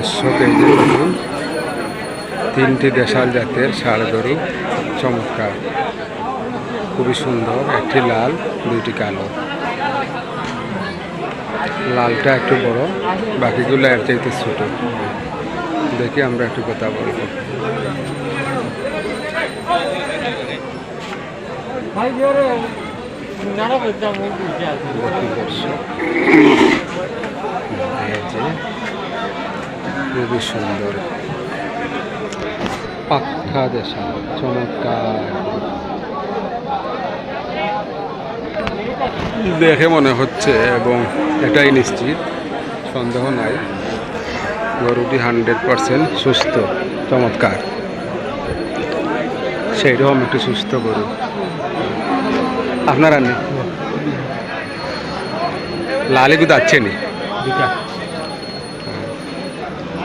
দর্শক এই যে দেখুন তিনটি দেশাল জাতের ষাড় গরু চমৎকার। খুবই সুন্দর একটি লাল দুইটি কালো। লালটা একটু বড় বাকিগুলো এর চাইতে ছোট। দেখি আমরা একটু কথা বলব। দর্শক খুবই সুন্দর। পাক্কা দেশা চমৎকার। দেখে মনে হচ্ছে এবং এটাই নিশ্চিত সন্দেহ নাই। গরুটি হান্ড্রেড পারসেন্ট সুস্থ চমৎকার। সেই রকম একটি সুস্থ গরু। আপনারা নেই লালি আছে নি?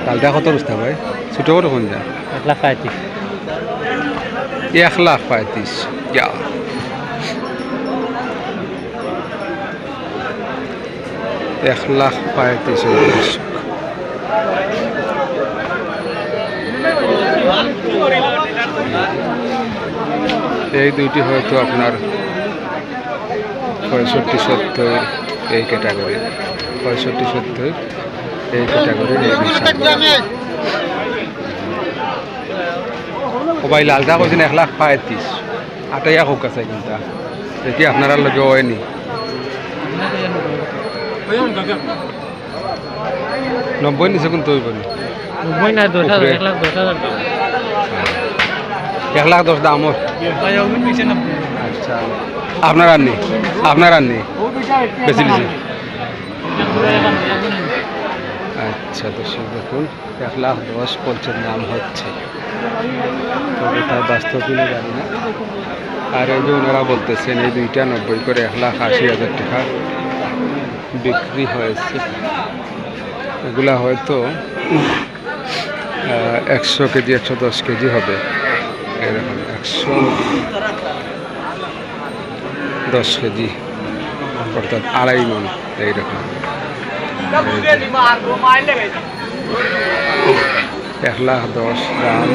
লালটা কত বুঝতে ভাই? ছোটো করে কোন যা এক লাখ পঁয়ত্রিশ। এক লাখ পঁয়ত্রিশ যা। এক লাখ পঁয়ত্রিশ এই দুইটি হয়তো আপনার পঁয়ষট্টি সত্তর এই ক্যাটাগরি। পঁয়ষট্টি সত্তর। এই বিষয় ও ভাই লালটা কইছেন এক লাখ পঁয়ত্রিশ। আটাইয়া হোক আছে কিন্তু। দেখি আপনারা লগে হয়নি। নব্বই নিচে কিন্তু এক লাখ দশ দাম। আচ্ছা। আপনার আর নেই। আপনার আর নেই। বেশি নিচে আচ্ছা দর্শক দেখুন এক লাখ দশ পঞ্চের নাম হচ্ছে। বাস্তব জানি না। আর এই যে ওনারা বলতেছেন, এই দুইটা নব্বই করে এক লাখ আশি হাজার টাকা বিক্রি হয়েছে। এগুলা হয়তো একশো কেজি, একশো দশ কেজি হবে। এরকম একশো দশ কেজি, অর্থাৎ আড়াই মন, এইরকম। এক লাখ দশ দাম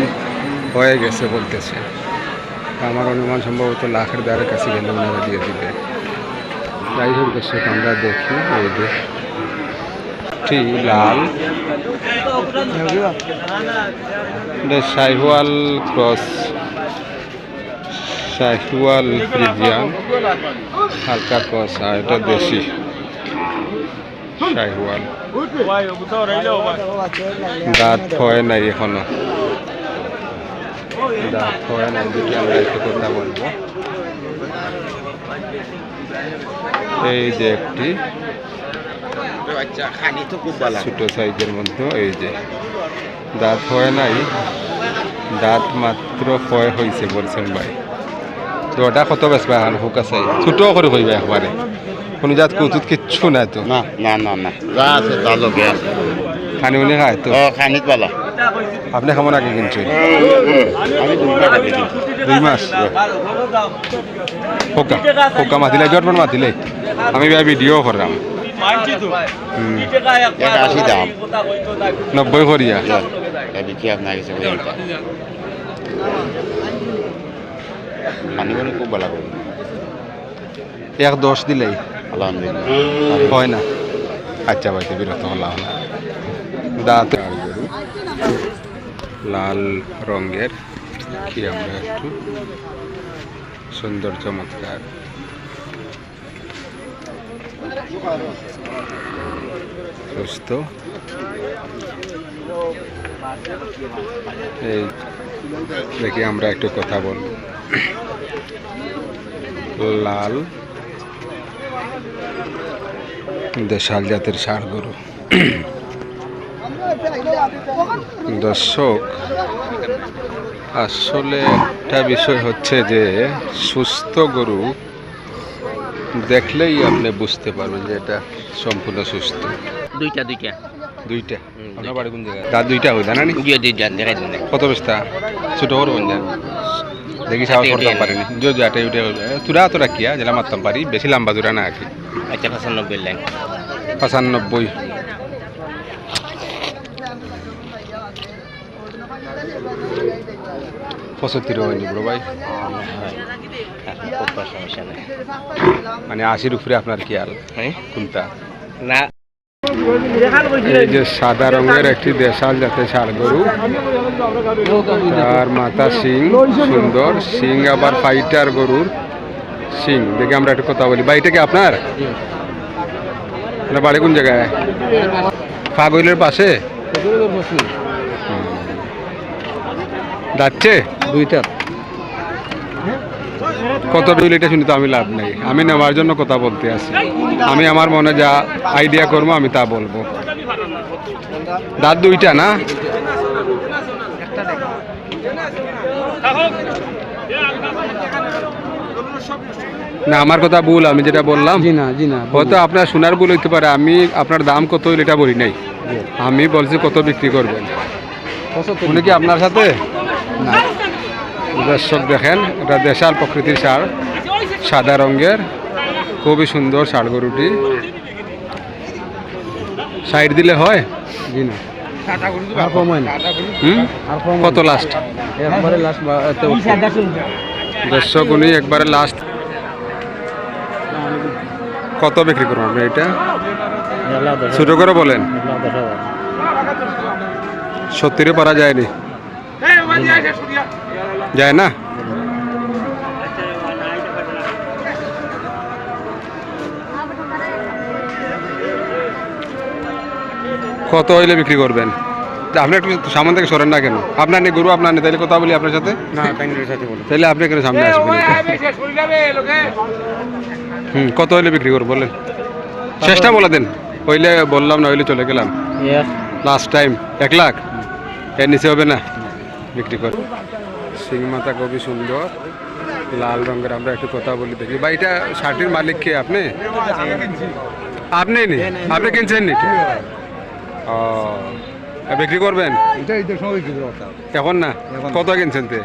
হয়ে গেছে বলতেছে। আমার অনুমান সম্ভবত লাখের দ্বারের কাছে গেলে ওনারা দিয়ে দিবে। যাই হোক দর্শক, আমরা দেখি যে লাল। এটা শাহিওয়াল ক্রস ফ্রিজিয়ান, হালকা ক্রস, আর এটা দেশি। দাঁত হয় নাই এখনও। দাঁত হয় নাই দুটি আমরা একটু কথা বলব এই যে একটি ছোট সাইজের মধ্যে, এই যে। দাঁত হয় নাই, দাঁত মাত্র ফয় হয়েছে বলছেন ভাই। তো ওটা কত বেসবা এখন হুকা চাই। ছোট করে কইবা একবারে কোনো জাত কৌতুক কিচ্ছু নাই তো? না না না না। যা আছে আছে। খানি উনি খায় তো? ও খানিত পালা আপনি কেমন আগে কিনছেন আমি দুই মাস হোকা হোকা মাতিলে জটমান মাতিলে। আমি ভাই ভিডিও করলাম আশি দাম। নব্বই করিয়া। দেখি আপনার কাছে বলি খুব ভালো এক দশ দিলেই। আলহামদুলিল্লাহ। হয় না। আচ্ছা ভাইতে বিরক্ত হলাম দাঁত লাল রঙের। কি আমরা একটু সুন্দর চমৎকার। সুস্থ। এই দেখি আমরা একটু কথা বলব। লাল দেশাল জাতের ষাড় গরু। দর্শক আসলে একটা বিষয় হচ্ছে যে সুস্থ গরু দেখলেই আপনি বুঝতে পারবেন যে এটা সম্পূর্ণ সুস্থ। দুইটা দুইটা। দুইটা? আপনার বাড়ি কোন জায়গায়? তার দুইটা হই জানানি দুইটা দুইটা দেখাই দিন কত বেস্তা? ছোট দেখি সাহস আটে করতে পারিনি। যে যে উঠে তুরা তোরা কিয়া যেটা মারতাম পারি বেশি লম্বা দূরা না আর কি। আচ্ছা পঁচানব্বই লাইন পঁচানব্বই। পঁচাত্তর হয়নি বড় ভাই? সমস্যা নেই। মানে আশির উপরে আপনার কি আল হ্যাঁ? কোনটা? না। এই যে সাদা রঙের একটি দেশাল জাতের ষাড় গরু। তার মাথা শিং সুন্দর। শিং আবার ফাইটার গরুর। শিং দেখে আমরা একটু কথা বলি। বাড়িটা কি আপনার? বাড়ি কোন জায়গায়? ফাগইলের পাশে। যাচ্ছে? দুইটা। কত বিল এটা শুনি তো আমি লাভ নেই। আমি নেওয়ার জন্য কথা বলতে আছি। আমি আমার মনে যা আইডিয়া করব আমি তা বলব। দাঁত দুইটা না? না আমার কথা ভুল আমি যেটা বললাম জি না জি না হয়তো আপনার সোনার ভুল হইতে পারে আমি আপনার দাম কত হইলে এটা বলি নাই। আমি বলছি কত বিক্রি করবেন। উনি কি আপনার সাথে? না। দর্শক দেখেন এটা দেশাল প্রকৃতির সার সাদা রঙের খুবই সুন্দর ষাড় গরুটি। সাইড দিলে হয়? জি না। আর কম হয় না হুম? আর কম কত লাস্ট একবারে লাস্ট দর্শক উনি একবারে লাস্ট কত বিক্রি করবেন আপনি এটা? ছোট করে বলেন। সত্তরে পারা যায়নি। যায় না? কত হইলে বিক্রি করবেন? আপনি একটু সামনে থেকে সরেন না কেন? আপনার নেই গরু আপনার নেই তাহলে কথা বলি আপনার সাথে? না ট্যাঙ্গের সাথে বলো তাহলে আপনি কেন সামনে আসবেন? হুম কত হইলে বিক্রি করব বলেন। চেষ্টা বলে দেন। হইলে বললাম না হইলে চলে গেলাম। লাস্ট টাইম এক লাখ? এর নিচে হবে না? বিক্রি কর। সিং মাথা খুবই সুন্দর লাল রঙের আমরা একটু কথা বলি দেখি। বা এটা শার্টের মালিক কে আপনি? আপনি নি? আপনি কিনছেন নি? ও বিক্রি করবেন? এখন না। কত কিনছেন তে?